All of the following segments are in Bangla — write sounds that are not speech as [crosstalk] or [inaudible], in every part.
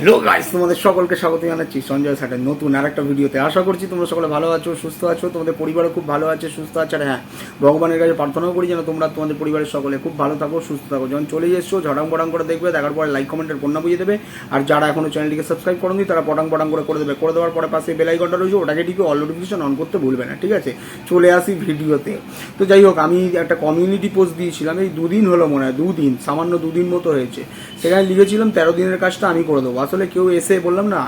হ্যালো গাইস তোমাদের সকলকে স্বাগত জানাচ্ছি, সঞ্জয় স্যারের নতুন আর একটা ভিডিওতে। আশা করছি তোমরা সকলে ভালো আছো, সুস্থ আছো, তোমাদের পরিবারও খুব ভালো আছে, সুস্থ আছে। আর হ্যাঁ ভগবানের কাছে প্রার্থনাও করি যেন তোমরা তোমাদের পরিবারের সকলে খুব ভালো থাকো, সুস্থ থাকো। যখন চলে এসছো, ঝড়াং পটাং করে দেখবে, দেখার পরে লাইক কমেন্টের বন্যা বুঝিয়ে দেবে। আর যারা এখনও চ্যানেলটিকে সাবস্ক্রাইব করেনি, তারা পটাং পটাং করে করে দেবে। করে দেওয়ার পরে পাশে বেল আইকনটা রয়েছে, ওটাকে টিপে অল নোটিফিকেশন অন করতে ভুলবে না, ঠিক আছে? চলে আসি ভিডিওতে। তো যাই হোক, আমি একটা কমিউনিটি পোস্ট দিয়েছিলাম, এই দুদিন হলো মনে হয়, দুদিন, সামান্য দুদিন মতো হয়েছে। সেখানে লিখেছিলাম, তেরো দিনের কাজটা আমি করে দেবো। আসলে কেউ এসে বললাম না,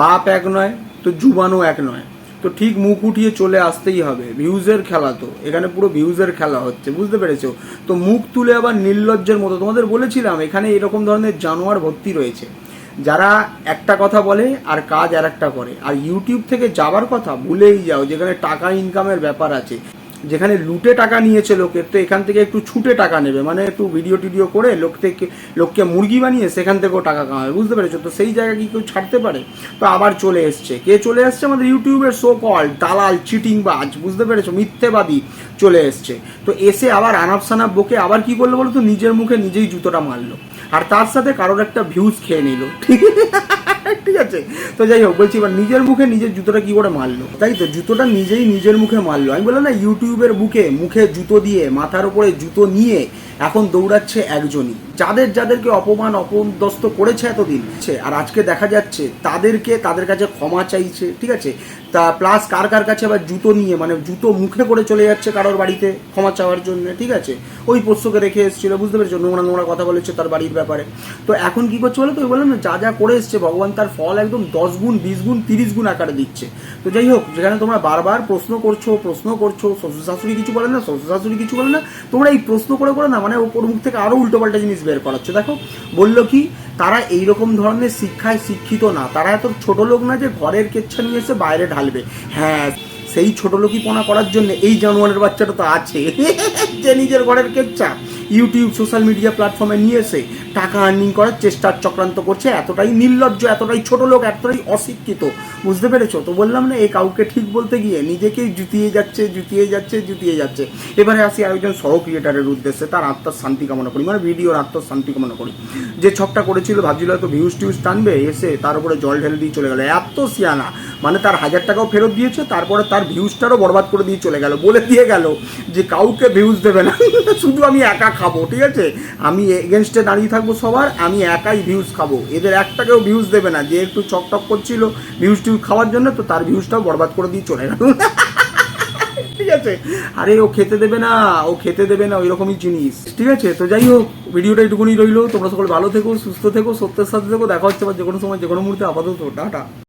বাপ এক নয়, তো জুবানও এক নয়। তো ঠিক মুখ উঠিয়ে চলে আসতেই হবে। ভিউজের খেলা তো, এখানে পুরো ভিউজের খেলা হচ্ছে, বুঝতে পেরেছ? তো মুখ তুলে আবার নির্লজ্জের মতো, তোমাদের বলেছিলাম, এখানে এরকম ধরনের জানোয়ার ভর্তি রয়েছে। যারা একটা কথা বলে আর কাজ আর একটা করে, আর ইউটিউব থেকে যাবার কথা ভুলেই যাও, যেখানে টাকা ইনকামের ব্যাপার আছে। যেখানে লুটে টাকা নিয়েছে লোকের, তো এখান থেকে একটু ছুটে টাকা নেবে। মানে একটু ভিডিও টিডিও করে লোক থেকে লোককে মুরগি বানিয়ে সেখান থেকেও টাকা কামাবে, বুঝতে পেরেছ? তো সেই জায়গায় কি কেউ ছাড়তে পারে? তো আবার চলে এসছে। কে চলে এসছে? আমাদের ইউটিউবের শো কল দালাল চিটিং বাজ বুঝতে পেরেছ? মিথ্যেবাদী চলে এসছে। তো এসে আবার আনাপ সানাপ বকে আবার কি করল বলো তো? নিজের মুখে নিজেই জুতোটা মারলো। আর তার সাথে কারোর একটা ভিউজ খেয়ে নিল। ঠিক [laughs] [laughs] ঠিক আছে। তো যাই হোক, বলছি এবার নিজের মুখে নিজের জুতোটা কি করে মারলো? তাই তো, জুতোটা নিজেই নিজের মুখে মারলো। আমি বললাম না, ইউটিউবের বুকে মুখে জুতো দিয়ে মাথার উপরে জুতো নিয়ে এখন দৌড়াচ্ছে একজনই। যাদের যাদেরকে অপমান অপদস্ত করেছে এতদিন আর আজকে দেখা যাচ্ছে তাদেরকে, তাদের কাছে ক্ষমা চাইছে, ঠিক আছে? তা প্লাস কার কার কাছে আবার জুতো নিয়ে মানে জুতো মুখে করে চলে যাচ্ছে কারোর বাড়িতে ক্ষমা চাওয়ার জন্য, ঠিক আছে? ওই পোষ্যকে রেখে এসেছিল, বুঝতে পেরেছ? নোংরা নোংরা কথা বলেছে তার বাড়ির ব্যাপারে। তো এখন কি করছে বলো তো ওই বললাম না, যা যা করে এসছে, ভগবান তার ফল একদম দশ গুণ, বিশ গুণ, তিরিশ গুণ আকারে দিচ্ছে। তো যাই হোক, যেখানে তোমরা বারবার প্রশ্ন করছ প্রশ্ন করছ, শ্বশুর শাশুড়ি কিছু বলে না, শ্বশুর শাশুড়ি কিছু বলে না, তোমরা এই প্রশ্ন করে করে না মানে ওপর মুখ থেকে আরও উল্টোপাল্টা জিনিস বের করাচ্ছে। দেখো, বলল কি, তারা এই রকম ধরনের শিক্ষায় শিক্ষিত না। তারা এত ছোট লোক না যে ঘরের কেচ্ছা নিয়ে এসে বাইরে ঢালবে। হ্যাঁ সেই ছোট লোকিপনা করার জন্য এই জানোয়ারের বাচ্চাটা তো আছে। [laughs] যে নিজের ঘরের কেচ্ছা। ইউটিউব, সোশ্যাল মিডিয়া প্ল্যাটফর্মে নিয়ে এসে টাকা আর্নিং করার চেষ্টার চক্রান্ত করছে। এতটাই নির্লজ্জ, এতটাই ছোট লোক, এতটাই অশিক্ষিত। বুঝতে পেরেছ? তো বললাম না এই কাউকে ঠিক বলতে গিয়ে নিজেকেই জুতিয়ে যাচ্ছে জুতিয়ে যাচ্ছে জুতিয়ে যাচ্ছে। এবারে আসি আরেকজন সহ ক্রিয়েটারের উদ্দেশ্যে। তার আত্মার শান্তি কামনা করি মানে ভিডিওর আত্মার শান্তি কামনা করি। যে ছকটা করেছিল, ভাবছিল হয়তো ভিউজ টিউজ টানবে, এসে তার উপরে জল ঢেলে দিয়ে চলে গেল। এত সিয়ানা! মানে তার হাজার টাকাও ফেরত দিয়েছে, তারপরে তার ভিউজটারও বরবাদ করে দিয়ে চলে গেল, বলে দিয়ে গেল যে কাউকে ভিউজ দেবে না। [laughs] শুধু আমি একা খাব, ঠিক আছে? আমি এগেনস্টে দাঁড়িয়ে থাকব সবার, আমি একাই ভিউজ খাব। এদের একটাকেও ভিউজ দেবে না, যে একটু চকটক করছিল ভিউজ টিউজ খাওয়ার জন্য, তো তার ভিউজটাও বরবাদ করে দিয়ে চলে গেল। [laughs] ঠিক আছে? আরে, ও খেতে দেবে না, ও খেতে দেবে না ওই রকমই জিনিস। ঠিক আছে? তো যাই হোক, ভিডিওটা এইটুকুনি রইল। তোমরা সকলে ভালো থেকো, সুস্থ থেকো, সত্যের সাথে থেকো। দেখা হচ্ছে আবার যে কোনো সময় যে কোনো মুহূর্তে আপাতত। টাটা।